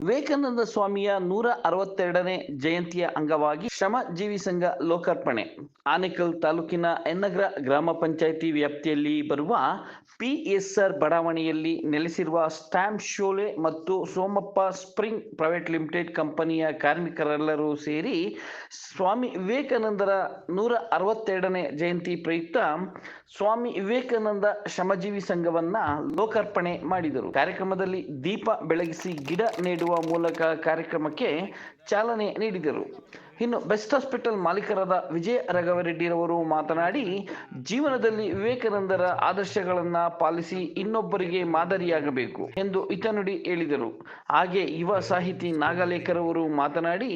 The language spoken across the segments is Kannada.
ವಿವೇಕಾನಂದ ಸ್ವಾಮಿಯ ನೂರ ಅರವತ್ತೆರಡನೇ ಜಯಂತಿಯ ಅಂಗವಾಗಿ ಶ್ರಮ ಜೀವಿ ಸಂಘ ಲೋಕಾರ್ಪಣೆ. ಆನೇಕಲ್ ತಾಲೂಕಿನ ಎನ್ನಗ್ರ ಗ್ರಾಮ ಪಂಚಾಯಿತಿ ವ್ಯಾಪ್ತಿಯಲ್ಲಿ ಬರುವ ಪಿಎಸ್ಆರ್ ಬಡಾವಣೆಯಲ್ಲಿ ನೆಲೆಸಿರುವ ಸ್ಟ್ಯಾಂಪ್ ಶೋಲೆ ಮತ್ತು ಸೋಮಪ್ಪ ಸ್ಪ್ರಿಂಗ್ ಪ್ರೈವೇಟ್ ಲಿಮಿಟೆಡ್ ಕಂಪನಿಯ ಕಾರ್ಮಿಕರೆಲ್ಲರೂ ಸೇರಿ ಸ್ವಾಮಿ ವಿವೇಕಾನಂದರ ನೂರ ಅರವತ್ತೆರಡನೇ ಜಯಂತಿ ಪ್ರಯುಕ್ತ ಸ್ವಾಮಿ ವಿವೇಕಾನಂದ ಶ್ರಮಜೀವಿ ಸಂಘವನ್ನ ಲೋಕಾರ್ಪಣೆ ಮಾಡಿದರು. ಕಾರ್ಯಕ್ರಮದಲ್ಲಿ ದೀಪ ಬೆಳಗಿಸಿ ಗಿಡ ನೆಡುವ ಮೂಲಕ ಕಾರ್ಯಕ್ರಮಕ್ಕೆ ಚಾಲನೆ ನೀಡಿದರು. ಇನ್ನು ಬೆಸ್ಟ್ ಹಾಸ್ಪಿಟಲ್ ಮಾಲೀಕರಾದ ವಿಜಯ ರಾಘವರೆಡ್ಡಿರವರು ಮಾತನಾಡಿ, ಜೀವನದಲ್ಲಿ ವಿವೇಕಾನಂದರ ಆದರ್ಶಗಳನ್ನ ಪಾಲಿಸಿ ಇನ್ನೊಬ್ಬರಿಗೆ ಮಾದರಿಯಾಗಬೇಕು ಎಂದು ಇತನುಡಿ ಹೇಳಿದರು. ಹಾಗೆ ಯುವ ಸಾಹಿತಿ ನಾಗಲೇಖರವರು ಮಾತನಾಡಿ,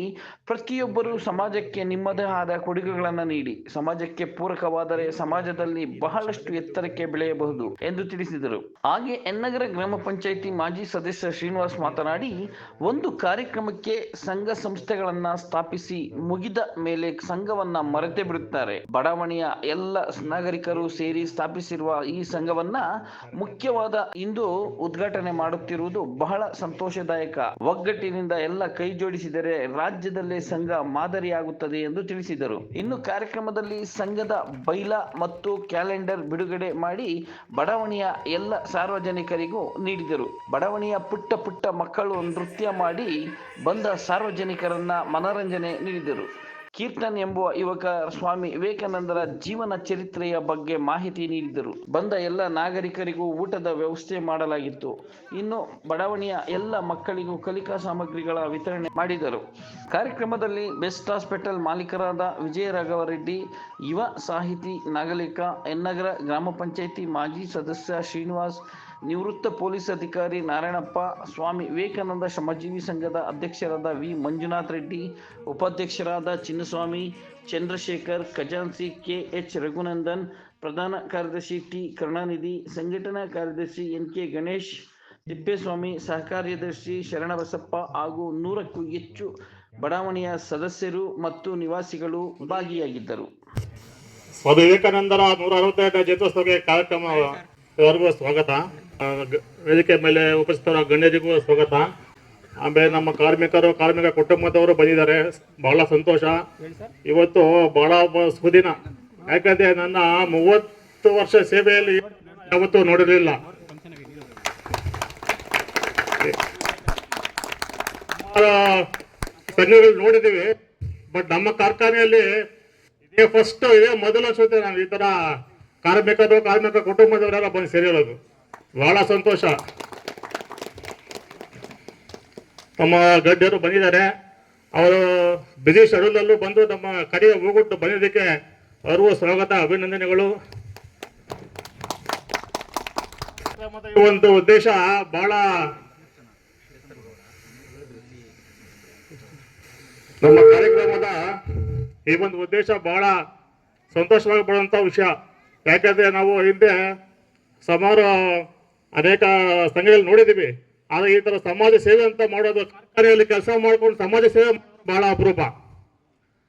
ಪ್ರತಿಯೊಬ್ಬರು ಸಮಾಜಕ್ಕೆ ನಿಮ್ಮದೇ ಆದ ಕೊಡುಗೆಗಳನ್ನು ನೀಡಿ, ಸಮಾಜಕ್ಕೆ ಪೂರಕವಾದರೆ ಸಮಾಜದಲ್ಲಿ ಬಹಳಷ್ಟು ಎತ್ತರಕ್ಕೆ ಬೆಳೆಯಬಹುದು ಎಂದು ತಿಳಿಸಿದರು. ಹಾಗೆ ಎನ್ನಗರ ಗ್ರಾಮ ಪಂಚಾಯಿತಿ ಮಾಜಿ ಸದಸ್ಯ ಶ್ರೀನಿವಾಸ್ ಮಾತನಾಡಿ, ಒಂದು ಕಾರ್ಯಕ್ರಮಕ್ಕೆ ಸಂಘ ಸಂಸ್ಥೆಗಳನ್ನ ಸ್ಥಾಪಿಸಿ ಮುಗಿದ ಮೇಲೆ ಸಂಘವನ್ನ ಮರೆತೇ ಬಿಡುತ್ತಾರೆ. ಬಡಾವಣೆಯ ಎಲ್ಲ ನಾಗರಿಕರು ಸೇರಿ ಸ್ಥಾಪಿಸಿರುವ ಈ ಸಂಘವನ್ನ ಮುಖ್ಯವಾದ ಇಂದು ಉದ್ಘಾಟನೆ ಮಾಡುತ್ತಿರುವುದು ಬಹಳ ಸಂತೋಷದಾಯಕ. ಒಗ್ಗಟ್ಟಿನಿಂದ ಎಲ್ಲ ಕೈ ಜೋಡಿಸಿದರೆ ರಾಜ್ಯದಲ್ಲೇ ಸಂಘ ಮಾದರಿಯಾಗುತ್ತದೆ ಎಂದು ತಿಳಿಸಿದರು. ಇನ್ನು ಕಾರ್ಯಕ್ರಮದಲ್ಲಿ ಸಂಘದ ಬೈಲ ಮತ್ತು ಕ್ಯಾಲೆಂಡರ್ ಬಿಡುಗಡೆ ಮಾಡಿ ಬಡಾವಣೆಯ ಎಲ್ಲ ಸಾರ್ವಜನಿಕರಿಗೂ ನೀಡಿದರು. ಬಡಾವಣೆಯ ಪುಟ್ಟ ಪುಟ್ಟ ಮಕ್ಕಳು ನೃತ್ಯ ಮಾಡಿ ಬಂದ ಸಾರ್ವಜನಿಕರನ್ನ ಮನರಂಜನೆ ನೀಡಿದರು. ಕೀರ್ತನ್ ಎಂಬುವ ಯುವಕ ಸ್ವಾಮಿ ವಿವೇಕಾನಂದರ ಜೀವನ ಚರಿತ್ರೆಯ ಬಗ್ಗೆ ಮಾಹಿತಿ ನೀಡಿದರು. ಬಂದ ಎಲ್ಲ ನಾಗರಿಕರಿಗೂ ಊಟದ ವ್ಯವಸ್ಥೆ ಮಾಡಲಾಗಿತ್ತು. ಇನ್ನು ಬಡಾವಣೆಯ ಎಲ್ಲ ಮಕ್ಕಳಿಗೂ ಕಲಿಕಾ ಸಾಮಗ್ರಿಗಳ ವಿತರಣೆ ಮಾಡಿದರು. ಕಾರ್ಯಕ್ರಮದಲ್ಲಿ ಬೆಸ್ಟ್ ಹಾಸ್ಪಿಟಲ್ ಮಾಲೀಕರಾದ ವಿಜಯ ರಾಘವರೆಡ್ಡಿ, ಯುವ ಸಾಹಿತಿ ನಾಗಲಿಕ, ಎನ್ನಗರ ಗ್ರಾಮ ಪಂಚಾಯಿತಿ ಮಾಜಿ ಸದಸ್ಯ ಶ್ರೀನಿವಾಸ್ ನಿವೃತ್ತ ಪೊಲೀಸ್ ಅಧಿಕಾರಿ ನಾರಾಯಣಪ್ಪ, ಸ್ವಾಮಿ ವಿವೇಕಾನಂದ ಶ್ರಮಜೀವಿ ಸಂಘದ ಅಧ್ಯಕ್ಷರಾದ ವಿ ಮಂಜುನಾಥ್ ರೆಡ್ಡಿ, ಉಪಾಧ್ಯಕ್ಷರಾದ ಚಿನ್ನಸ್ವಾಮಿ, ಚಂದ್ರಶೇಖರ್ ಖಜಾನ್ಸಿ ಕೆ ಎಚ್ ರಘುನಂದನ್, ಪ್ರಧಾನ ಕಾರ್ಯದರ್ಶಿ ಟಿ ಕರುಣಾನಿಧಿ, ಸಂಘಟನಾ ಕಾರ್ಯದರ್ಶಿ ಎನ್ ಕೆ ಗಣೇಶ್, ತಿಪ್ಪೇಸ್ವಾಮಿ ಸಹ ಕಾರ್ಯದರ್ಶಿ ಶರಣಬಸಪ್ಪ ಹಾಗೂ ನೂರಕ್ಕೂ ಹೆಚ್ಚು ಬಡಾವಣೆಯ ಸದಸ್ಯರು ಮತ್ತು ನಿವಾಸಿಗಳು ಭಾಗಿಯಾಗಿದ್ದರು. ಸ್ವಾಮಿ ವಿವೇಕಾನಂದರ ನೂರ ಜಯಂತ್ಯೋತ್ಸವಕ್ಕೆ ಕಾರ್ಯಕ್ರಮ ಸ್ವಾಗತ. ವೇದಿಕೆ ಮೇಲೆ ಉಪಸ್ಥಿತರ ಗಣ್ಯರಿಗೂ ಸ್ವಾಗತ. ಆಮೇಲೆ ನಮ್ಮ ಕಾರ್ಮಿಕರು, ಕಾರ್ಮಿಕ ಕುಟುಂಬದವರು ಬಂದಿದ್ದಾರೆ. ಬಹಳ ಸಂತೋಷ. ಇವತ್ತು ಬಹಳ ಸುದಿನ. ಯಾಕಂದ್ರೆ ನನ್ನ ಮೂವತ್ತು ವರ್ಷ ಸೇವೆಯಲ್ಲಿ ಯಾವತ್ತೂ ನೋಡಿರಲಿಲ್ಲ. ಸಂಘಗಳು ನೋಡಿದ್ದೀವಿ. ಬಟ್ ನಮ್ಮ ಕಾರ್ಖಾನೆಯಲ್ಲಿ ಇದೇ ಫಸ್ಟ್ ಇದೇ ಮೊದಲ ಸುತ್ತೆ ನಾವು ಈ ತರ ಕಾರ್ಮಿಕರು, ಕಾರ್ಮಿಕ ಕುಟುಂಬದವರೆಲ್ಲ ಬಂದು ಸೇರಿರೋದು. ಬಹಳ ಸಂತೋಷ. ನಮ್ಮ ಗಡ್ಡರು ಬಂದಿದ್ದಾರೆ. ಅವರು ಬಿಸಿ ಶೆಡ್ಯೂಲಲ್ಲೂ ಬಂದು ನಮ್ಮ ಕಡೆಗೆ ಹೋಗ್ಬಿಟ್ಟು ಬಂದಿದ್ದಕ್ಕೆ ಅವರು ಸ್ವಾಗತ, ಅಭಿನಂದನೆಗಳು. ಈ ಒಂದು ಉದ್ದೇಶ ಬಹಳ ನಮ್ಮ ಕಾರ್ಯಕ್ರಮದ ಈ ಒಂದು ಉದ್ದೇಶ ಬಹಳ ಸಂತೋಷವಾಗಿ ಬರುವಂಥ ವಿಷಯ. ಯಾಕಂದ್ರೆ ನಾವು ಹಿಂದೆ ಸುಮಾರು ಅನೇಕ ಸಂಘದಲ್ಲಿ ನೋಡಿದ್ದೀವಿ. ಆದರೆ ಈ ಥರ ಸಮಾಜ ಸೇವೆ ಅಂತ ಮಾಡೋದು ಕಾರ್ಖಾನೆಯಲ್ಲಿ ಕೆಲಸ ಮಾಡ್ಕೊಂಡು ಸಮಾಜ ಸೇವೆ ಬಹಳ ಅಪರೂಪ.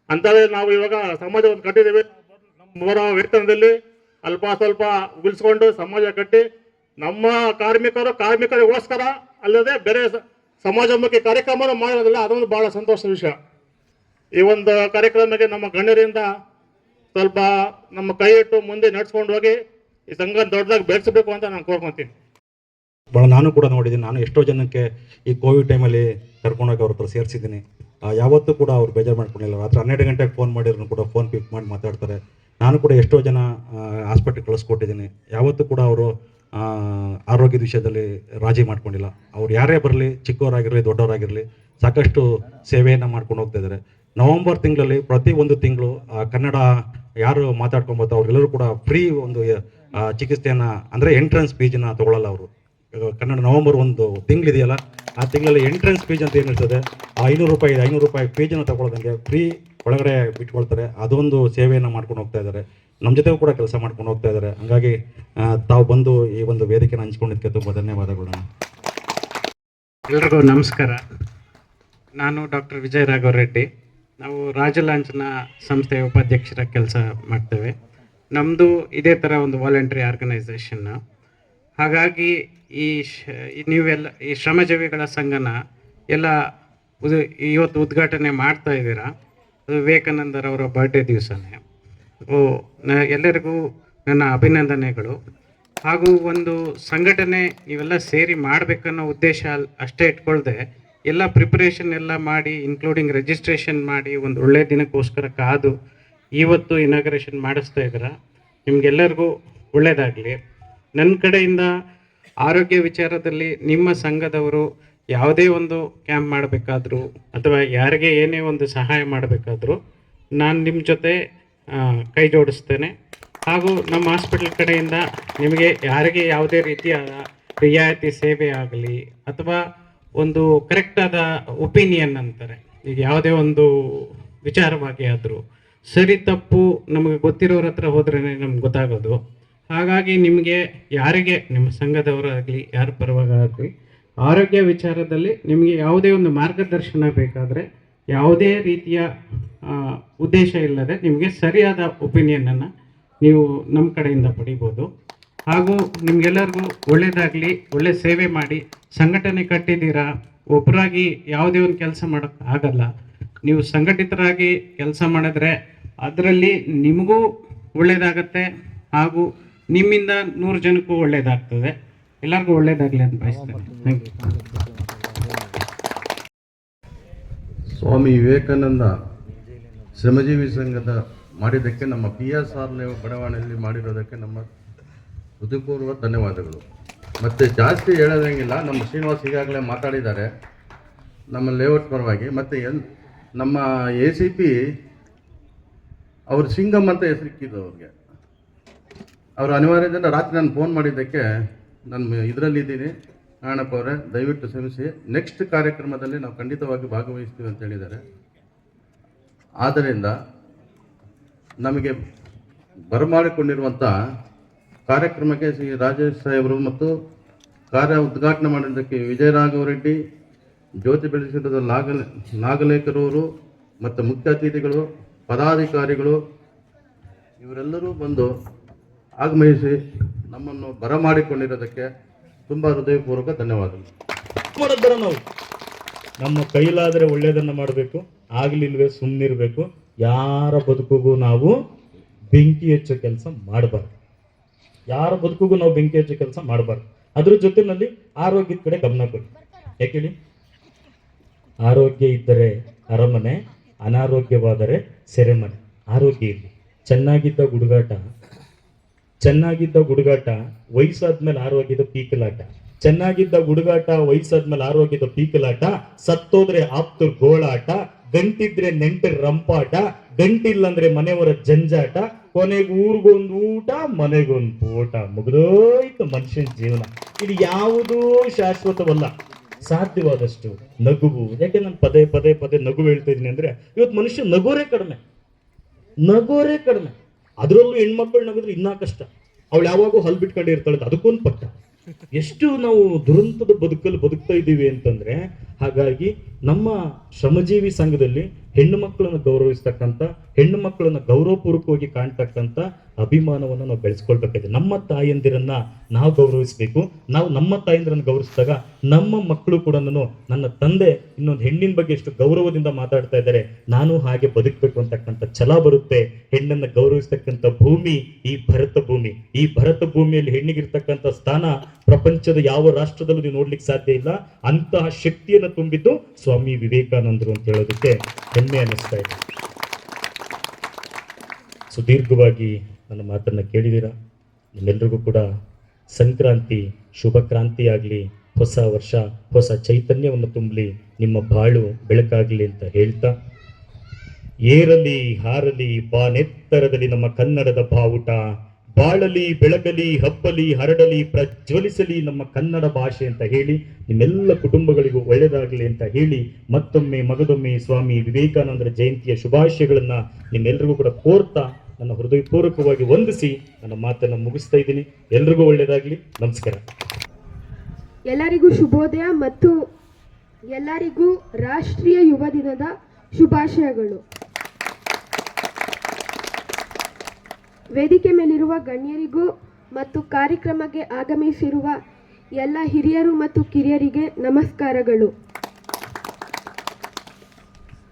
ಅಂತದೇ ನಾವು ಇವಾಗ ಸಮಾಜವನ್ನು ಕಟ್ಟಿದ್ದೀವಿ. ನಮ್ಮ ವೇತನದಲ್ಲಿ ಅಲ್ಪ ಸ್ವಲ್ಪ ಉಳಿಸ್ಕೊಂಡು ಸಮಾಜ ಕಟ್ಟಿ ನಮ್ಮ ಕಾರ್ಮಿಕರು ಕಾರ್ಮಿಕರಿಗೋಸ್ಕರ ಅಲ್ಲದೆ ಬೇರೆ ಸಮಾಜಮುಖಿ ಕಾರ್ಯಕ್ರಮ ಮಾಡೋದಿಲ್ಲ ಅದೊಂದು ಬಹಳ ಸಂತೋಷದ ವಿಷಯ. ಈ ಒಂದು ಕಾರ್ಯಕ್ರಮಕ್ಕೆ ನಮ್ಮ ಗಣ್ಯರಿಂದ ಸ್ವಲ್ಪ ನಮ್ಮ ಕೈ ಇಟ್ಟು ಮುಂದೆ ನಡೆಸ್ಕೊಂಡು ಹೋಗಿ ಈ ಸಂಘ ದೊಡ್ಡದಾಗಿ ಬೆಳೆಸಬೇಕು ಅಂತ ನಾನು ಕೋರ್ಕೊಂತೀನಿ. ಭಾಳ ನಾನು ಕೂಡ ನೋಡಿದ್ದೀನಿ. ನಾನು ಎಷ್ಟೋ ಜನಕ್ಕೆ ಈ ಕೋವಿಡ್ ಟೈಮಲ್ಲಿ ಕರ್ಕೊಂಡೋಗಿ ಅವ್ರ ಹತ್ರ ಸೇರಿಸಿದ್ದೀನಿ. ಯಾವತ್ತೂ ಕೂಡ ಅವ್ರು ಬೇಜಾರು ಮಾಡ್ಕೊಂಡಿಲ್ಲ. ರಾತ್ರಿ ಹನ್ನೆರಡು ಗಂಟೆಗೆ ಫೋನ್ ಮಾಡಿದ್ರು ಕೂಡ ಫೋನ್ ಪಿಕ್ ಮಾಡಿ ಮಾತಾಡ್ತಾರೆ. ನಾನು ಕೂಡ ಎಷ್ಟೋ ಜನ ಹಾಸ್ಪಿಟ್ಲಿಗೆ ಕಳಿಸ್ಕೊಟ್ಟಿದ್ದೀನಿ. ಯಾವತ್ತೂ ಕೂಡ ಅವರು ಆರೋಗ್ಯದ ವಿಷಯದಲ್ಲಿ ರಾಜಿ ಮಾಡ್ಕೊಂಡಿಲ್ಲ. ಅವ್ರು ಯಾರೇ ಬರಲಿ, ಚಿಕ್ಕವರಾಗಿರಲಿ, ದೊಡ್ಡವರಾಗಿರಲಿ, ಸಾಕಷ್ಟು ಸೇವೆಯನ್ನು ಮಾಡ್ಕೊಂಡು ಹೋಗ್ತಾ ಇದ್ದಾರೆ ನವೆಂಬರ್ ತಿಂಗಳಲ್ಲಿ ಪ್ರತಿ ಒಂದು ತಿಂಗಳು ಕನ್ನಡ ಯಾರು ಮಾತಾಡ್ಕೊಂಬತ್ತೋ ಅವರೆಲ್ಲರೂ ಕೂಡ ಫ್ರೀ ಒಂದು ಚಿಕಿತ್ಸೆಯನ್ನು, ಅಂದರೆ ಎಂಟ್ರೆನ್ಸ್ ಫೀಜನ್ನ ತೊಗೊಳ್ಳಲ್ಲ ಅವರು. ಕನ್ನಡ ನವೆಂಬರ್ ಒಂದು ತಿಂಗಳಿದೆಯಲ್ಲ, ಆ ತಿಂಗಳಲ್ಲಿ ಎಂಟ್ರೆನ್ಸ್ ಫೀಸ್ ಅಂತ ಏನು ಇರ್ತದೆ ಆ ಐನೂರು ರೂಪಾಯಿ ಐನೂರು ರೂಪಾಯಿ ಫೀಜನ್ನು ತಗೊಳ್ಳೋದಂಗೆ ಫ್ರೀ ಒಳಗಡೆ ಬಿಟ್ಕೊಳ್ತಾರೆ. ಅದೊಂದು ಸೇವೆಯನ್ನು ಮಾಡ್ಕೊಂಡು ಹೋಗ್ತಾ ಇದ್ದಾರೆ. ನಮ್ಮ ಜೊತೆಗೂ ಕೂಡ ಕೆಲಸ ಮಾಡ್ಕೊಂಡು ಹೋಗ್ತಾ ಇದ್ದಾರೆ. ಹಂಗಾಗಿ ತಾವು ಬಂದು ಈ ಒಂದು ವೇದಿಕೆನ ಹಂಚ್ಕೊಂಡಿದ್ದಕ್ಕೆ ತುಂಬ ಧನ್ಯವಾದಗಳು ಎಲ್ರಿಗೂ ನಮಸ್ಕಾರ. ನಾನು ಡಾಕ್ಟರ್ ವಿಜಯ್ ರಾಘವ ರೆಡ್ಡಿ. ನಾವು ರಾಜಲಾಂಛನ ಸಂಸ್ಥೆಯ ಉಪಾಧ್ಯಕ್ಷರ ಕೆಲಸ ಮಾಡ್ತೇವೆ. ನಮ್ಮದು ಇದೇ ಥರ ಒಂದು ವಾಲಂಟ್ರಿ ಆರ್ಗನೈಸೇಷನ್ನು ಹಾಗಾಗಿ ಈ ಶ ನೀವೆಲ್ಲ, ಈ ಶ್ರಮಜೀವಿಗಳ ಸಂಘನ ಎಲ್ಲ ಉದ್, ಇವತ್ತು ಉದ್ಘಾಟನೆ ಮಾಡ್ತಾ ಇದ್ದೀರಾ? ವಿವೇಕಾನಂದರವರ ಬರ್ಡೇ ದಿವಸನೇ. ಓ, ನ, ಎಲ್ಲರಿಗೂ ನನ್ನ ಅಭಿನಂದನೆಗಳು. ಹಾಗೂ ಒಂದು ಸಂಘಟನೆ ನೀವೆಲ್ಲ ಸೇರಿ ಮಾಡಬೇಕನ್ನೋ ಉದ್ದೇಶ ಅಷ್ಟೇ ಇಟ್ಕೊಳ್ದೆ, ಎಲ್ಲ ಪ್ರಿಪ್ರೇಷನ್ ಎಲ್ಲ ಮಾಡಿ ಇನ್ಕ್ಲೂಡಿಂಗ್ ರಿಜಿಸ್ಟ್ರೇಷನ್ ಮಾಡಿ, ಒಂದು ಒಳ್ಳೆ ದಿನಕ್ಕೋಸ್ಕರ ಕಾದು ಇವತ್ತು ಇನಾಗ್ರೇಷನ್ ಮಾಡಿಸ್ತಾ ಇದ್ದೀರಾ? ನಿಮಗೆಲ್ಲರಿಗೂ ಒಳ್ಳೆಯದಾಗಲಿ ನನ್ನ ಕಡೆಯಿಂದ ಆರೋಗ್ಯ ವಿಚಾರದಲ್ಲಿ ನಿಮ್ಮ ಸಂಘದವರು ಯಾವುದೇ ಒಂದು ಕ್ಯಾಂಪ್ ಮಾಡಬೇಕಾದ್ರೂ ಅಥವಾ ಯಾರಿಗೆ ಏನೇ ಒಂದು ಸಹಾಯ ಮಾಡಬೇಕಾದ್ರೂ ನಾನು ನಿಮ್ಮ ಜೊತೆ ಕೈ ಜೋಡಿಸ್ತೇನೆ ಹಾಗೂ ನಮ್ಮ ಹಾಸ್ಪಿಟಲ್ ಕಡೆಯಿಂದ ನಿಮಗೆ ಯಾರಿಗೆ ಯಾವುದೇ ರೀತಿಯಾದ ರಿಯಾಯಿತಿ ಸೇವೆ ಆಗಲಿ ಅಥವಾ ಒಂದು ಕರೆಕ್ಟಾದ ಒಪಿನಿಯನ್ ಅಂತಾರೆ, ಈಗ ಯಾವುದೇ ಒಂದು ವಿಚಾರವಾಗಿ ಆದರೂ, ಸರಿ ತಪ್ಪು ನಮಗೆ ಗೊತ್ತಿರೋರ ಹತ್ರ ಹೋದ್ರೇ ನಮ್ಗೆ ಗೊತ್ತಾಗೋದು. ಹಾಗಾಗಿ ನಿಮಗೆ ಯಾರಿಗೆ, ನಿಮ್ಮ ಸಂಘದವರಾಗಲಿ ಯಾರ ಪರವಾಗಲಿ ಆರೋಗ್ಯ ವಿಚಾರದಲ್ಲಿ ನಿಮಗೆ ಯಾವುದೇ ಒಂದು ಮಾರ್ಗದರ್ಶನ ಬೇಕಾದರೆ ಯಾವುದೇ ರೀತಿಯ ಉದ್ದೇಶ ಇಲ್ಲದೆ ನಿಮಗೆ ಸರಿಯಾದ ಒಪಿನಿಯನನ್ನು ನೀವು ನಮ್ಮ ಕಡೆಯಿಂದ ಪಡಿಬೋದು. ಹಾಗೂ ನಿಮಗೆಲ್ಲರಿಗೂ ಒಳ್ಳೆಯದಾಗಲಿ ಒಳ್ಳೆ ಸೇವೆ ಮಾಡಿ, ಸಂಘಟನೆ ಕಟ್ಟಿದ್ದೀರಾ ಒಬ್ಬರಾಗಿ ಯಾವುದೇ ಒಂದು ಕೆಲಸ ಮಾಡೋಕ್ಕೆ ಆಗಲ್ಲ. ನೀವು ಸಂಘಟಿತರಾಗಿ ಕೆಲಸ ಮಾಡಿದ್ರೆ ಅದರಲ್ಲಿ ನಿಮಗೂ ಒಳ್ಳೆಯದಾಗತ್ತೆ ಹಾಗೂ ನಿಮ್ಮಿಂದ ನೂರು ಜನಕ್ಕೂ ಒಳ್ಳೇದಾಗ್ತದೆ. ಎಲ್ಲರಿಗೂ ಒಳ್ಳೇದಾಗಲಿ ಅಂತ ಬಯಸ್ತೇನೆ. ಸ್ವಾಮಿ ವಿವೇಕಾನಂದ ಶ್ರಮಜೀವಿ ಸಂಘದ ಮಾಡಿದ್ದಕ್ಕೆ ನಮ್ಮ ಪಿ ಎಸ್ ಆರ್ ಬಡಾವಣೆಯಲ್ಲಿ ಮಾಡಿರೋದಕ್ಕೆ ನಮ್ಮ ಹೃದಯಪೂರ್ವ ಧನ್ಯವಾದಗಳು. ಮತ್ತು ಜಾಸ್ತಿ ಹೇಳೋದಂಗಿಲ್ಲ, ನಮ್ಮ ಶ್ರೀನಿವಾಸ್ ಈಗಾಗಲೇ ಮಾತಾಡಿದ್ದಾರೆ. ನಮ್ಮ ಲೇಔಟ್ ಪರವಾಗಿ, ಮತ್ತು ಎನ್, ನಮ್ಮ ಎ ಸಿ ಪಿ, ಅವ್ರು ಸಿಂಗಮ್ ಅಂತ ಹೆಸರಿಕ್ಕಿದ್ದು ಅವ್ರಿಗೆ. ಅವರು ಅನಿವಾರ್ಯದಿಂದ ರಾತ್ರಿ ನಾನು ಫೋನ್ ಮಾಡಿದ್ದಕ್ಕೆ ನಾನು ಇದರಲ್ಲಿದ್ದೀನಿ. ನಾರಾಯಣಪ್ಪ ಅವರೇ, ದಯವಿಟ್ಟು ಶ್ರಮಿಸಿ ನೆಕ್ಸ್ಟ್ ಕಾರ್ಯಕ್ರಮದಲ್ಲಿ ನಾವು ಖಂಡಿತವಾಗಿ ಭಾಗವಹಿಸ್ತೀವಿ ಅಂತ ಹೇಳಿದ್ದಾರೆ. ಆದ್ದರಿಂದ ನಮಗೆ ಬರಮಾಡಿಕೊಂಡಿರುವಂಥ ಕಾರ್ಯಕ್ರಮಕ್ಕೆ ಶ್ರೀ ರಾಜೇಶ್ ಸಾಹೇಬರು ಮತ್ತು ಕಾರ್ಯ ಉದ್ಘಾಟನೆ ಮಾಡಿದ್ದಕ್ಕೆ ವಿಜಯರಾಘವ ರೆಡ್ಡಿ ಜ್ಯೋತಿ ಬೆಳೆಸಿದ ನಾಗಲ, ನಾಗಲೇಕರವರು ಮತ್ತು ಮುಖ್ಯ ಅತಿಥಿಗಳು, ಪದಾಧಿಕಾರಿಗಳು, ಇವರೆಲ್ಲರೂ ಬಂದು ಆಗಮಿಸಿ ನಮ್ಮನ್ನು ಬರಮಾಡಿಕೊಂಡಿರೋದಕ್ಕೆ ತುಂಬ ಹೃದಯಪೂರ್ವಕ ಧನ್ಯವಾದಗಳು. ನಾವು, ನಮ್ಮ ಕೈಲಾದರೆ ಒಳ್ಳೆಯದನ್ನು ಮಾಡಬೇಕು, ಆಗಲಿಲ್ವೇ ಸುಮ್ಮನಿರಬೇಕು ಯಾರ ಬದುಕಿಗೂ ನಾವು ಬೆಂಕಿ ಹಚ್ಚೋ ಕೆಲಸ ಮಾಡಬಾರ್ದು. ಯಾರ ಬದುಕಿಗೂ ನಾವು ಬೆಂಕಿ ಹಚ್ಚೋ ಕೆಲಸ ಮಾಡಬಾರ್ದು. ಅದ್ರ ಜೊತೆನಲ್ಲಿ ಆರೋಗ್ಯದ ಕಡೆ ಗಮನ ಕೊಡಿ. ಯಾಕೆ ಹೇಳಿ? ಆರೋಗ್ಯ ಇದ್ದರೆ ಅರಮನೆ, ಅನಾರೋಗ್ಯವಾದರೆ ಸೆರೆಮನೆ. ಆರೋಗ್ಯ ಇರಲಿ. ಚೆನ್ನಾಗಿದ್ದ ಗುಡುಗಾಟ ಚೆನ್ನಾಗಿದ್ದ ಗುಡುಗಾಟ ವಯಸ್ಸಾದ್ಮೇಲೆ ಆರೋಗ್ಯದ ಪೀಕಲಾಟ. ಚೆನ್ನಾಗಿದ್ದ ಗುಡುಗಾಟ ವಯಸ್ಸಾದ್ಮೇಲೆ ಆರೋಗ್ಯದ ಪೀಕಲಾಟ. ಸತ್ತೋದ್ರೆ ಆಪ್ತರ್ ಗೋಳಾಟ. ಗಂಟಿದ್ರೆ ನೆಂಟರ್ ರಂಪಾಟ. ಗಂಟಿಲ್ಲಂದ್ರೆ ಮನೆಯವರ ಜಂಜಾಟ. ಕೊನೆಗೆ ಊರಿಗೊಂದು ಊಟ, ಮನೆಗೊಂದು ಊಟ ಮುಗಿದೋಯ್ತು ಮನುಷ್ಯನ ಜೀವನ. ಇದು ಯಾವುದೂ ಶಾಶ್ವತವಲ್ಲ. ಸಾಧ್ಯವಾದಷ್ಟು ನಗುವು. ಯಾಕೆ ನಾನು ಪದೇ ಪದೇ ಪದೇ ನಗು ಹೇಳ್ತಾ ಇದ್ದೀನಿ ಅಂದ್ರೆ ಇವತ್ತು ಮನುಷ್ಯ ನಗೋರೇ ಕಡಿಮೆ. ನಗೋರೇ ಕಡಿಮೆ. ಅದರಲ್ಲೂ ಹೆಣ್ಮಕ್ಳು ನಗಿದ್ರೆ ಇನ್ನೂ ಕಷ್ಟ. ಅವಳು ಯಾವಾಗೂ ಹಲ್ ಬಿಟ್ಕೊಂಡಿರ್ತಾಳೆ ಅದಕ್ಕೊಂದು ಪಟ್ಟ. ಎಷ್ಟು ನಾವು ದುರಂತದ ಬದುಕಲ್ಲಿ ಬದುಕ್ತಾ ಇದ್ದೀವಿ ಅಂತಂದ್ರೆ, ಹಾಗಾಗಿ ನಮ್ಮ ಶ್ರಮಜೀವಿ ಸಂಘದಲ್ಲಿ ಹೆಣ್ಣು ಮಕ್ಕಳನ್ನು ಗೌರವಿಸ್ತಕ್ಕಂಥ, ಹೆಣ್ಣು ಮಕ್ಕಳನ್ನ ಗೌರವಪೂರ್ವಕವಾಗಿ ಕಾಣ್ತಕ್ಕಂಥ ಅಭಿಮಾನವನ್ನು ನಾವು ಬೆಳೆಸ್ಕೊಳ್ಬೇಕಾಗಿದೆ. ನಮ್ಮ ತಾಯಂದಿರನ್ನ ನಾವು ಗೌರವಿಸಬೇಕು. ನಾವು ನಮ್ಮ ತಾಯಂದಿರನ್ನ ಗೌರವಿಸಿದಾಗ ನಮ್ಮ ಮಕ್ಕಳು ಕೂಡ ನನ್ನ ತಂದೆ ಇನ್ನೊಂದು ಹೆಣ್ಣಿನ ಬಗ್ಗೆ ಎಷ್ಟು ಗೌರವದಿಂದ ಮಾತಾಡ್ತಾ ಇದ್ದಾರೆ, ನಾನು ಹಾಗೆ ಬದುಕಬೇಕು ಅಂತಕ್ಕಂಥ ಛಲ ಬರುತ್ತೆ. ಹೆಣ್ಣನ್ನ ಗೌರವಿಸ್ತಕ್ಕಂಥ ಭೂಮಿ, ಈ ಭರತ ಭೂಮಿ. ಈ ಭರತ ಭೂಮಿಯಲ್ಲಿ ಹೆಣ್ಣಿಗಿರ್ತಕ್ಕಂಥ ಸ್ಥಾನ ಪ್ರಪಂಚದ ಯಾವ ರಾಷ್ಟ್ರದಲ್ಲೂ ನೀವು ನೋಡ್ಲಿಕ್ಕೆ ಸಾಧ್ಯ ಇಲ್ಲ. ಅಂತಹ ಶಕ್ತಿಯನ್ನು ತುಂಬಿದ್ದು ಸ್ವಾಮಿ ವಿವೇಕಾನಂದರು ಅಂತ ಹೇಳೋದಕ್ಕೆ ಹೆಮ್ಮೆ ಅನ್ನಿಸ್ತಾ ಇದೆ. ಸುದೀರ್ಘವಾಗಿ ನನ್ನ ಮಾತನ್ನ ಕೇಳಿದ್ದೀರಾ ನಿಮ್ಮೆಲ್ಲರಿಗೂ ಕೂಡ ಸಂಕ್ರಾಂತಿ ಶುಭ ಕ್ರಾಂತಿ ಆಗಲಿ ಹೊಸ ವರ್ಷ, ಹೊಸ ಚೈತನ್ಯವನ್ನು ತುಂಬಲಿ, ನಿಮ್ಮ ಬಾಳು ಬೆಳಕಾಗಲಿ ಅಂತ ಹೇಳ್ತಾ, ಏರಲಿ, ಹಾರಲಿ, ಬಾನೆತ್ತರದಲ್ಲಿ ನಮ್ಮ ಕನ್ನಡದ ಬಾವುಟ ಬಾಳಲಿ, ಬೆಳಗಲಿ, ಹಬ್ಬಲಿ, ಹರಡಲಿ, ಪ್ರಜ್ವಲಿಸಲಿ ನಮ್ಮ ಕನ್ನಡ ಭಾಷೆ ಅಂತ ಹೇಳಿ, ನಿಮ್ಮೆಲ್ಲ ಕುಟುಂಬಗಳಿಗೂ ಒಳ್ಳೆಯದಾಗಲಿ ಅಂತ ಹೇಳಿ ಮತ್ತೊಮ್ಮೆ ಮಗದೊಮ್ಮೆ ಸ್ವಾಮಿ ವಿವೇಕಾನಂದರ ಜಯಂತಿಯ ಶುಭಾಶಯಗಳನ್ನ ನಿಮ್ಮೆಲ್ಲರಿಗೂ ಕೂಡ ಕೋರ್ತಾ ನನ್ನ ಹೃದಯಪೂರ್ವಕವಾಗಿ ವಂದಿಸಿ ನನ್ನ ಮಾತನ್ನು ಮುಗಿಸ್ತಾ ಇದ್ದೀನಿ. ಎಲ್ರಿಗೂ ಒಳ್ಳೆಯದಾಗಲಿ ನಮಸ್ಕಾರ. ಎಲ್ಲರಿಗೂ ಶುಭೋದಯ ಮತ್ತು ಎಲ್ಲರಿಗೂ ರಾಷ್ಟ್ರೀಯ ಯುವ ದಿನದ ಶುಭಾಶಯಗಳು. ವೇದಿಕೆ ಮೇಲಿರುವ ಗಣ್ಯರಿಗೂ ಮತ್ತು ಕಾರ್ಯಕ್ರಮಕ್ಕೆ ಆಗಮಿಸಿರುವ ಎಲ್ಲ ಹಿರಿಯರು ಮತ್ತು ಕಿರಿಯರಿಗೆ ನಮಸ್ಕಾರಗಳು.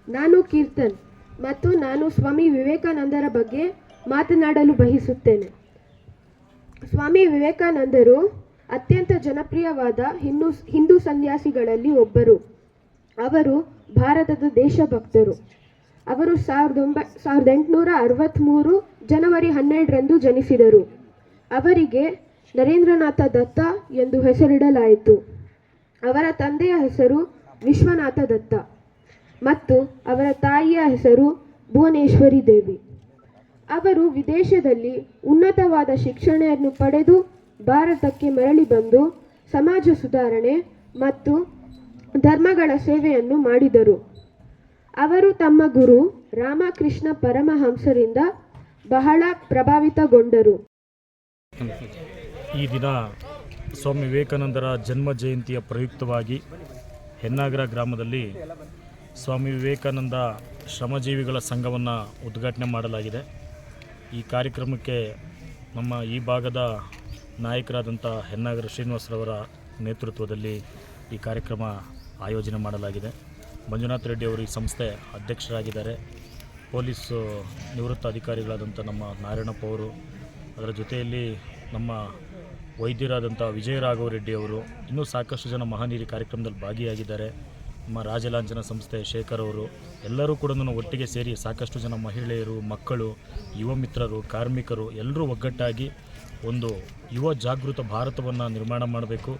ನಾನು ಕೀರ್ತನ್ ಮತ್ತು ನಾನು ಸ್ವಾಮಿ ವಿವೇಕಾನಂದರ ಬಗ್ಗೆ ಮಾತನಾಡಲು ಬಯಸುತ್ತೇನೆ. ಸ್ವಾಮಿ ವಿವೇಕಾನಂದರು ಅತ್ಯಂತ ಜನಪ್ರಿಯವಾದ ಹಿಂದೂ ಹಿಂದೂ ಸನ್ಯಾಸಿಗಳಲ್ಲಿ ಒಬ್ಬರು. ಅವರು ಭಾರತದ ದೇಶಭಕ್ತರು. ಅವರು ಸಾವಿರದ ಒಂಬ ಸಾವಿರದ ಎಂಟುನೂರ ಅರವತ್ತ್ಮೂರು ಜನವರಿ ಹನ್ನೆರಡರಂದು ಜನಿಸಿದರು. ಅವರಿಗೆ ನರೇಂದ್ರನಾಥ ದತ್ತ ಎಂದು ಹೆಸರಿಡಲಾಯಿತು. ಅವರ ತಂದೆಯ ಹೆಸರು ವಿಶ್ವನಾಥ ದತ್ತ ಮತ್ತು ಅವರ ತಾಯಿಯ ಹೆಸರು ಭುವನೇಶ್ವರಿ ದೇವಿ. ಅವರು ವಿದೇಶದಲ್ಲಿ ಉನ್ನತವಾದ ಶಿಕ್ಷಣವನ್ನು ಪಡೆದು ಭಾರತಕ್ಕೆ ಮರಳಿ ಬಂದು ಸಮಾಜ ಸುಧಾರಣೆ ಮತ್ತು ಧರ್ಮಗಳ ಸೇವೆಯನ್ನು ಮಾಡಿದರು. ಅವರು ತಮ್ಮ ಗುರು ರಾಮಕೃಷ್ಣ ಪರಮಹಂಸರಿಂದ ಬಹಳ ಪ್ರಭಾವಿತಗೊಂಡರು. ಈ ದಿನ ಸ್ವಾಮಿ ವಿವೇಕಾನಂದರ ಜನ್ಮ ಜಯಂತಿಯ ಪ್ರಯುಕ್ತವಾಗಿ ಹೆನ್ನಾಗರ ಗ್ರಾಮದಲ್ಲಿ ಸ್ವಾಮಿ ವಿವೇಕಾನಂದ ಶ್ರಮಜೀವಿಗಳ ಸಂಘವನ್ನು ಉದ್ಘಾಟನೆ ಮಾಡಲಾಗಿದೆ. ಈ ಕಾರ್ಯಕ್ರಮಕ್ಕೆ ನಮ್ಮ ಈ ಭಾಗದ ನಾಯಕರಾದಂಥ ಹೆನ್ನಾಗರ ಶ್ರೀನಿವಾಸರವರ ನೇತೃತ್ವದಲ್ಲಿ ಈ ಕಾರ್ಯಕ್ರಮ ಆಯೋಜನೆ ಮಾಡಲಾಗಿದೆ. ಮಂಜುನಾಥ್ ರೆಡ್ಡಿ ಅವರು ಈ ಸಂಸ್ಥೆ ಅಧ್ಯಕ್ಷರಾಗಿದ್ದಾರೆ. ಪೊಲೀಸು ನಿವೃತ್ತ ಅಧಿಕಾರಿಗಳಾದಂಥ ನಮ್ಮ ನಾರಾಯಣಪ್ಪ ಅವರು, ಅದರ ಜೊತೆಯಲ್ಲಿ ನಮ್ಮ ವೈದ್ಯರಾದಂಥ ವಿಜಯರಾಘವ ರೆಡ್ಡಿ ಅವರು, ಇನ್ನೂ ಸಾಕಷ್ಟು ಜನ ಮಹಾನೀರಿ ಕಾರ್ಯಕ್ರಮದಲ್ಲಿ ಭಾಗಿಯಾಗಿದ್ದಾರೆ. ನಮ್ಮ ರಾಜಲಾಂಛನ ಸಂಸ್ಥೆ ಶೇಖರ್ ಅವರು, ಎಲ್ಲರೂ ಕೂಡ ಒಟ್ಟಿಗೆ ಸೇರಿ ಸಾಕಷ್ಟು ಜನ ಮಹಿಳೆಯರು, ಮಕ್ಕಳು, ಯುವ ಮಿತ್ರರು, ಕಾರ್ಮಿಕರು ಎಲ್ಲರೂ ಒಗ್ಗಟ್ಟಾಗಿ ಒಂದು ಯುವ ಜಾಗೃತ ಭಾರತವನ್ನು ನಿರ್ಮಾಣ ಮಾಡಬೇಕು.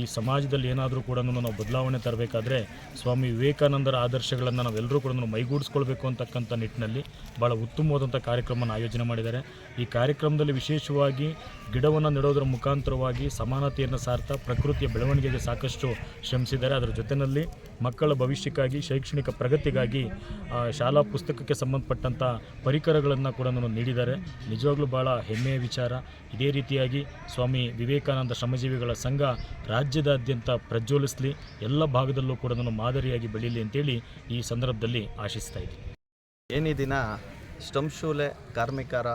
ಈ ಸಮಾಜದಲ್ಲಿ ಏನಾದರೂ ಕೂಡ ನಾವು ಬದಲಾವಣೆ ತರಬೇಕಾದ್ರೆ ಸ್ವಾಮಿ ವಿವೇಕಾನಂದರ ಆದರ್ಶಗಳನ್ನು ನಾವೆಲ್ಲರೂ ಕೂಡ ಮೈಗೂಡಿಸ್ಕೊಳ್ಬೇಕು ಅಂತಕ್ಕಂಥ ನಿಟ್ಟಿನಲ್ಲಿ ಭಾಳ ಉತ್ತಮವಾದಂಥ ಕಾರ್ಯಕ್ರಮವನ್ನು ಆಯೋಜನೆ ಮಾಡಿದ್ದಾರೆ. ಈ ಕಾರ್ಯಕ್ರಮದಲ್ಲಿ ವಿಶೇಷವಾಗಿ ಗಿಡವನ್ನು ನೆಡೋದರ ಮುಖಾಂತರವಾಗಿ ಸಮಾನತೆಯನ್ನು ಸಾರ್ಥ ಪ್ರಕೃತಿಯ ಬೆಳವಣಿಗೆಗೆ ಸಾಕಷ್ಟು ಶ್ರಮಿಸಿದ್ದಾರೆ. ಅದರ ಜೊತೆಯಲ್ಲಿ ಮಕ್ಕಳ ಭವಿಷ್ಯಕ್ಕಾಗಿ, ಶೈಕ್ಷಣಿಕ ಪ್ರಗತಿಗಾಗಿ ಶಾಲಾ ಪುಸ್ತಕಕ್ಕೆ ಸಂಬಂಧಪಟ್ಟಂಥ ಪರಿಕರಗಳನ್ನು ಕೂಡ ನೀಡಿದ್ದಾರೆ. ನಿಜವಾಗ್ಲೂ ಭಾಳ ಹೆಮ್ಮೆಯ ವಿಚಾರ. ಇದೇ ರೀತಿಯಾಗಿ ಸ್ವಾಮಿ ವಿವೇಕಾನಂದ ಶ್ರಮಜೀವಿಗಳ ಸಂಘ ರಾಜ್ಯದಾದ್ಯಂತ ಪ್ರಜ್ವಲಿಸಲಿ, ಎಲ್ಲ ಭಾಗದಲ್ಲೂ ಕೂಡ ನಾನು ಮಾದರಿಯಾಗಿ ಬೆಳೀಲಿ ಅಂತೇಳಿ ಈ ಸಂದರ್ಭದಲ್ಲಿ ಆಶಿಸ್ತಾ ಇದ್ದೀನಿ. ಏನಿ ದಿನ ಶ್ರಮಶೂಲೆ ಕಾರ್ಮಿಕರ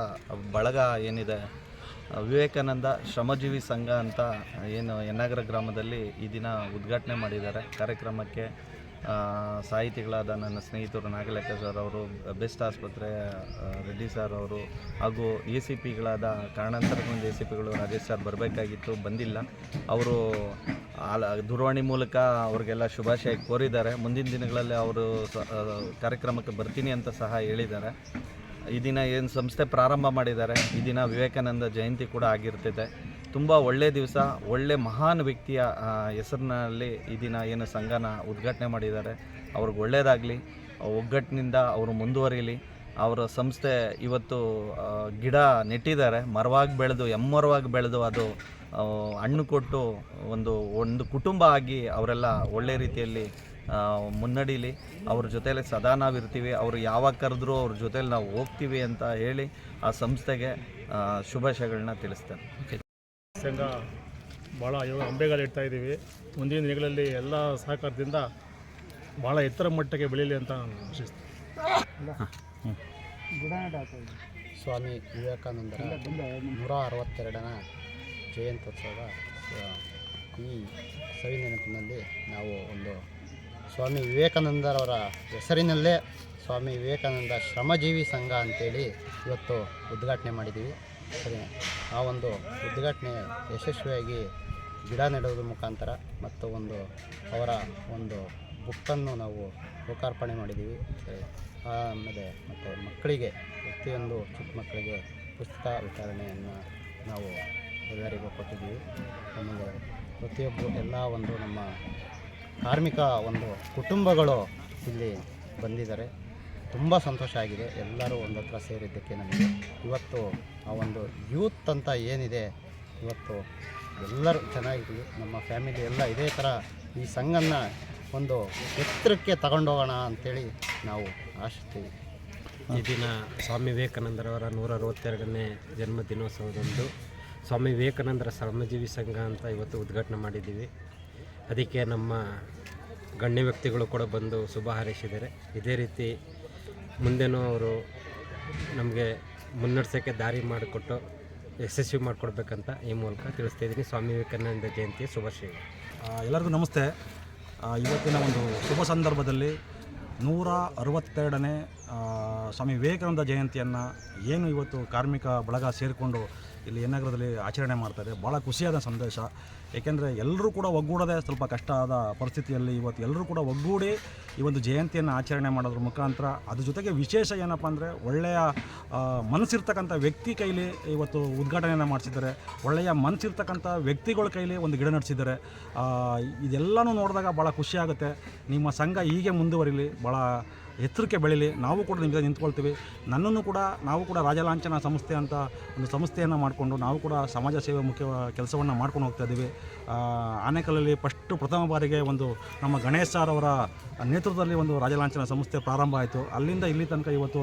ಬಳಗ ಏನಿದೆ? ವಿವೇಕಾನಂದ ಶ್ರಮಜೀವಿ ಸಂಘ ಅಂತ ಏನು ಯನ್ನಾಗರ ಗ್ರಾಮದಲ್ಲಿ ಈ ದಿನ ಉದ್ಘಾಟನೆ ಮಾಡಿದ್ದಾರೆ. ಕಾರ್ಯಕ್ರಮಕ್ಕೆ ಸಾಹಿತಿಗಳಾದ ನನ್ನ ಸ್ನೇಹಿತರು ನಾಗಲೇಖ ಸರ್ ಅವರು, ಬೆಸ್ಟ್ ಆಸ್ಪತ್ರೆ ರೆಡ್ಡಿ ಸರ್ ಅವರು ಹಾಗೂ ಎ ಸಿ ಪಿಗಳಾದ ಕಾರಣಾಂತರದಿಂದ ಎ ಸಿ ಪಿಗಳು ರಾಜೇಶ್ ಸರ್ ಬರಬೇಕಾಗಿತ್ತು, ಬಂದಿಲ್ಲ. ಅವರು ದೂರವಾಣಿ ಮೂಲಕ ಅವ್ರಿಗೆಲ್ಲ ಶುಭಾಶಯ ಕೋರಿದ್ದಾರೆ. ಮುಂದಿನ ದಿನಗಳಲ್ಲಿ ಅವರು ಕಾರ್ಯಕ್ರಮಕ್ಕೆ ಬರ್ತೀನಿ ಅಂತ ಸಹ ಹೇಳಿದ್ದಾರೆ. ಈ ದಿನ ಏನು ಸಂಸ್ಥೆ ಪ್ರಾರಂಭ ಮಾಡಿದ್ದಾರೆ, ಈ ದಿನ ವಿವೇಕಾನಂದ ಜಯಂತಿ ಕೂಡ ಆಗಿರ್ತಿದೆ. ತುಂಬ ಒಳ್ಳೆಯ ದಿವಸ, ಒಳ್ಳೆ ಮಹಾನ್ ವ್ಯಕ್ತಿಯ ಹೆಸರಿನಲ್ಲಿ ಈ ದಿನ ಏನು ಸಂಘನ ಉದ್ಘಾಟನೆ ಮಾಡಿದ್ದಾರೆ. ಅವ್ರಿಗೆ ಒಳ್ಳೆಯದಾಗಲಿ ಒಗ್ಗಟ್ಟಿನಿಂದ ಅವರು ಮುಂದುವರಿಯಲಿ ಅವರ ಸಂಸ್ಥೆ ಇವತ್ತು ಗಿಡ ನೆಟ್ಟಿದ್ದಾರೆ. ಮರವಾಗಿ ಬೆಳೆದು, ಎಮ್ಮರವಾಗಿ ಬೆಳೆದು ಅದು ಹಣ್ಣು ಕೊಟ್ಟು ಒಂದು ಒಂದು ಕುಟುಂಬ ಆಗಿ ಅವರೆಲ್ಲ ಒಳ್ಳೆ ರೀತಿಯಲ್ಲಿ ಮುನ್ನಡೀಲಿ. ಅವ್ರ ಜೊತೇಲಿ ಸದಾ ನಾವು ಇರ್ತೀವಿ ಅವರು ಯಾವಾಗ ಕರೆದ್ರೂ ಅವ್ರ ಜೊತೇಲಿ ನಾವು ಹೋಗ್ತೀವಿ ಅಂತ ಹೇಳಿ ಆ ಸಂಸ್ಥೆಗೆ ಶುಭಾಶಯಗಳನ್ನ ತಿಳಿಸ್ತೇನೆ. ಸಂಘ ಭಾಳ ಇವಾಗ ಅಂಬೆಗಾಲ ಇಡ್ತಾ ಇದ್ದೀವಿ. ಮುಂದಿನ ದಿನಗಳಲ್ಲಿ ಎಲ್ಲ ಸಹಕಾರದಿಂದ ಭಾಳ ಎತ್ತರ ಮಟ್ಟಕ್ಕೆ ಬೆಳೀಲಿ ಅಂತ ನಾನು ಆಶಿಸ್ತೀನಿ. ಸ್ವಾಮಿ ವಿವೇಕಾನಂದರ ನೂರ ಅರವತ್ತೆರಡನ ಜಯಂತ್ಯೋತ್ಸವ ಈ ಸವಿ ನೆನಪಿನಲ್ಲಿ ನಾವು ಒಂದು ಸ್ವಾಮಿ ವಿವೇಕಾನಂದರವರ ಹೆಸರಿನಲ್ಲೇ ಸ್ವಾಮಿ ವಿವೇಕಾನಂದ ಶ್ರಮಜೀವಿ ಸಂಘ ಅಂತೇಳಿ ಇವತ್ತು ಉದ್ಘಾಟನೆ ಮಾಡಿದ್ದೀವಿ. ಸರಿ, ಆ ಒಂದು ಉದ್ಘಾಟನೆ ಯಶಸ್ವಿಯಾಗಿ ಗಿಡ ನೆಡುವುದ್ರ ಮುಖಾಂತರ ಮತ್ತು ಒಂದು ಅವರ ಒಂದು ಬುಕ್ಕನ್ನು ನಾವು ಲೋಕಾರ್ಪಣೆ ಮಾಡಿದ್ದೀವಿ. ಸರಿ ಆಮೇಲೆ ಮತ್ತು ಮಕ್ಕಳಿಗೆ, ಪ್ರತಿಯೊಂದು ಚಿಕ್ಕ ಮಕ್ಕಳಿಗೆ ಪುಸ್ತಕ ವಿತರಣೆಯನ್ನು ನಾವು ಎಲ್ಲರಿಗೂ ಕೊಟ್ಟಿದ್ದೀವಿ. ಆಮೇಲೆ ಪ್ರತಿಯೊಬ್ಬರು ಎಲ್ಲ ಒಂದು ನಮ್ಮ ಕಾರ್ಮಿಕ ಒಂದು ಕುಟುಂಬಗಳು ಇಲ್ಲಿ ಬಂದಿದ್ದಾರೆ. ತುಂಬ ಸಂತೋಷ ಆಗಿದೆ. ಎಲ್ಲರೂ ಒಂದು ಹತ್ರ ಸೇರಿದ್ದಕ್ಕೆ ನಮಗೆ. ಇವತ್ತು ಆ ಒಂದು ಯೂತ್ ಅಂತ ಏನಿದೆ, ಇವತ್ತು ಎಲ್ಲರೂ ಚೆನ್ನಾಗಿದ್ದೀವಿ. ನಮ್ಮ ಫ್ಯಾಮಿಲಿ ಎಲ್ಲ ಇದೇ ಥರ ಈ ಸಂಘನ್ನು ಒಂದು ಎತ್ತರಕ್ಕೆ ತಗೊಂಡೋಗೋಣ ಅಂಥೇಳಿ ನಾವು ಆಶಿಸ್ತೀವಿ. ಈ ದಿನ ಸ್ವಾಮಿ ವಿವೇಕಾನಂದರವರ ನೂರ ಅರವತ್ತೆರಡನೇ ಜನ್ಮ ದಿನೋತ್ಸವದಂದು ಸ್ವಾಮಿ ವಿವೇಕಾನಂದರ ಶ್ರಮಜೀವಿ ಸಂಘ ಅಂತ ಇವತ್ತು ಉದ್ಘಾಟನೆ ಮಾಡಿದ್ದೀವಿ. ಅದಕ್ಕೆ ನಮ್ಮ ಗಣ್ಯ ವ್ಯಕ್ತಿಗಳು ಕೂಡ ಬಂದು ಶುಭ ಹಾರೈಸಿದ್ದಾರೆ. ಇದೇ ರೀತಿ ಮುಂದೆನೂ ಅವರು ನಮಗೆ ಮುನ್ನಡ್ಸೋಕ್ಕೆ ದಾರಿ ಮಾಡಿಕೊಟ್ಟು ಯಶಸ್ವಿ ಮಾಡಿಕೊಡ್ಬೇಕಂತ ಈ ಮೂಲಕ ತಿಳಿಸ್ತಾ ಇದ್ದೀನಿ. ಸ್ವಾಮಿ ವಿವೇಕಾನಂದ ಜಯಂತಿ ಶುಭಾಶಯ ಎಲ್ಲರಿಗೂ ನಮಸ್ತೆ. ಇವತ್ತಿನ ಒಂದು ಶುಭ ಸಂದರ್ಭದಲ್ಲಿ ನೂರ ಅರವತ್ತೆರಡನೇ ಸ್ವಾಮಿ ವಿವೇಕಾನಂದ ಜಯಂತಿಯನ್ನು ಏನು ಇವತ್ತು ಕಾರ್ಮಿಕ ಬಳಗ ಸೇರಿಕೊಂಡು ಇಲ್ಲಿ ಎನ್ನಗರದಲ್ಲಿ ಆಚರಣೆ ಮಾಡ್ತಾರೆ ಭಾಳ ಖುಷಿಯಾದ ಸಂದೇಶ. ಏಕೆಂದರೆ ಎಲ್ಲರೂ ಕೂಡ ಒಗ್ಗೂಡದೆ ಸ್ವಲ್ಪ ಕಷ್ಟ ಆದ ಪರಿಸ್ಥಿತಿಯಲ್ಲಿ ಇವತ್ತು ಎಲ್ಲರೂ ಕೂಡ ಒಗ್ಗೂಡಿ ಈ ಒಂದು ಜಯಂತಿಯನ್ನು ಆಚರಣೆ ಮಾಡೋದ್ರ ಮುಖಾಂತರ ಅದ್ರ ಜೊತೆಗೆ ವಿಶೇಷ ಏನಪ್ಪ ಅಂದರೆ ಒಳ್ಳೆಯ ಮನಸ್ಸಿರ್ತಕ್ಕಂಥ ವ್ಯಕ್ತಿ ಕೈಲಿ ಇವತ್ತು ಉದ್ಘಾಟನೆಯನ್ನು ಮಾಡಿಸಿದ್ದಾರೆ. ಒಳ್ಳೆಯ ಮನಸ್ಸಿರ್ತಕ್ಕಂಥ ವ್ಯಕ್ತಿಗಳ ಕೈಲಿ ಒಂದು ಗಿಡ ನಡೆಸಿದ್ದಾರೆ. ಇದೆಲ್ಲನೂ ನೋಡಿದಾಗ ಭಾಳ ಖುಷಿಯಾಗುತ್ತೆ ನಿಮ್ಮ ಸಂಘ ಹೀಗೆ ಮುಂದುವರಿಲಿ ಭಾಳ ಎತ್ತರಕ್ಕೆ ಬೆಳೀಲಿ ನಾವು ಕೂಡ ನಿಮ್ಮ ನಿಂತ್ಕೊಳ್ತೀವಿ. ನನ್ನನ್ನು ಕೂಡ ನಾವು ಕೂಡ ರಾಜಲಾಂಛನ ಸಂಸ್ಥೆ ಅಂತ ಒಂದು ಸಂಸ್ಥೆಯನ್ನು ಮಾಡಿಕೊಂಡು ನಾವು ಕೂಡ ಸಮಾಜ ಸೇವೆ ಮುಖ್ಯ ಕೆಲಸವನ್ನು ಮಾಡ್ಕೊಂಡು ಹೋಗ್ತಾ ಇದ್ದೀವಿ ಆ, ಆನೇಕಲ್ಲಲ್ಲಿ ಫಸ್ಟು ಪ್ರಥಮ ಬಾರಿಗೆ ಒಂದು ನಮ್ಮ ಗಣೇಶ್ ಸರ್ ಅವರ ನೇತೃತ್ವದಲ್ಲಿ ಒಂದು ರಾಜಲಾಂಛನ ಸಂಸ್ಥೆ ಪ್ರಾರಂಭ ಆಯಿತು. ಅಲ್ಲಿಂದ ಇಲ್ಲಿ ತನಕ ಇವತ್ತು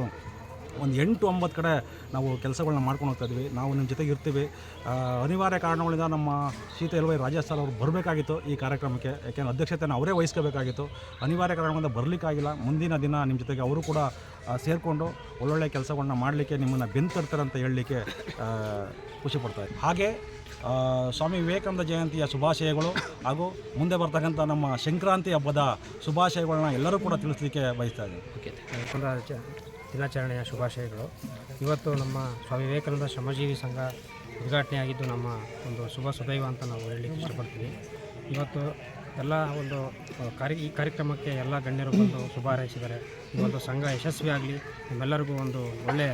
ಒಂದು ಎಂಟು ಒಂಬತ್ತು ಕಡೆ ನಾವು ಕೆಲಸಗಳನ್ನ ಮಾಡ್ಕೊಂಡು ಹೋಗ್ತಾ ಇದ್ವಿ. ನಾವು ನಿಮ್ಮ ಜೊತೆಗೆ ಇರ್ತೀವಿ. ಅನಿವಾರ್ಯ ಕಾರಣಗಳಿಂದ ನಮ್ಮ ಶೀತ ಎಲ್ವೈ ರಾಜಸ್ಥಾನ ಸರ್ ಅವರು ಬರಬೇಕಾಗಿತ್ತು ಈ ಕಾರ್ಯಕ್ರಮಕ್ಕೆ. ಯಾಕೆಂದರೆ ಅಧ್ಯಕ್ಷತೆಯನ್ನು ಅವರೇ ವಹಿಸ್ಕೋಬೇಕಾಗಿತ್ತು. ಅನಿವಾರ್ಯ ಕಾರಣಗಳಿಂದ ಬರಲಿಕ್ಕಾಗಿಲ್ಲ. ಮುಂದಿನ ದಿನ ನಿಮ್ಮ ಜೊತೆಗೆ ಅವರು ಕೂಡ ಸೇರಿಕೊಂಡು ಒಳ್ಳೊಳ್ಳೆ ಕೆಲಸಗಳನ್ನ ಮಾಡಲಿಕ್ಕೆ ನಿಮ್ಮನ್ನು ಬೆಂತರ್ತಾರೆ ಅಂತ ಹೇಳಲಿಕ್ಕೆ ಖುಷಿ ಪಡ್ತಾರೆ ಹಾಗೆ ಸ್ವಾಮಿ ವಿವೇಕಾನಂದ ಜಯಂತಿಯ ಶುಭಾಶಯಗಳು ಹಾಗೂ ಮುಂದೆ ಬರ್ತಕ್ಕಂಥ ನಮ್ಮ ಸಂಕ್ರಾಂತಿ ಹಬ್ಬದ ಶುಭಾಶಯಗಳನ್ನ ಎಲ್ಲರೂ ಕೂಡ ತಿಳಿಸ್ಲಿಕ್ಕೆ ಬಯಸ್ತಾ ಇದ್ದೀನಿ. ಜ- ದಿನಾಚರಣೆಯ ಶುಭಾಶಯಗಳು. ಇವತ್ತು ನಮ್ಮ ಸ್ವಾಮಿ ವಿವೇಕಾನಂದ ಶ್ರಮಜೀವಿ ಸಂಘ ಉದ್ಘಾಟನೆಯಾಗಿದ್ದು ನಮ್ಮ ಒಂದು ಶುಭ ಸುದೈವ ಅಂತ ನಾವು ಹೇಳಲಿಕ್ಕೆ ಇಷ್ಟಪಡ್ತೀವಿ. ಇವತ್ತು ಎಲ್ಲ ಒಂದು ಕಾರ್ಯ, ಈ ಕಾರ್ಯಕ್ರಮಕ್ಕೆ ಎಲ್ಲ ಗಣ್ಯರು ಬಂದು ಶುಭ ಹಾರೈಸಿದ್ದಾರೆ. ಈ ಒಂದು ಸಂಘ ಯಶಸ್ವಿಯಾಗಲಿ, ನಿಮ್ಮೆಲ್ಲರಿಗೂ ಒಂದು ಒಳ್ಳೆಯ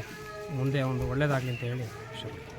ಮುಂದೆ ಒಂದು ಒಳ್ಳೆಯದಾಗಲಿ ಅಂತ ಹೇಳಿ ಇಷ್ಟಪಡ್ತೀನಿ.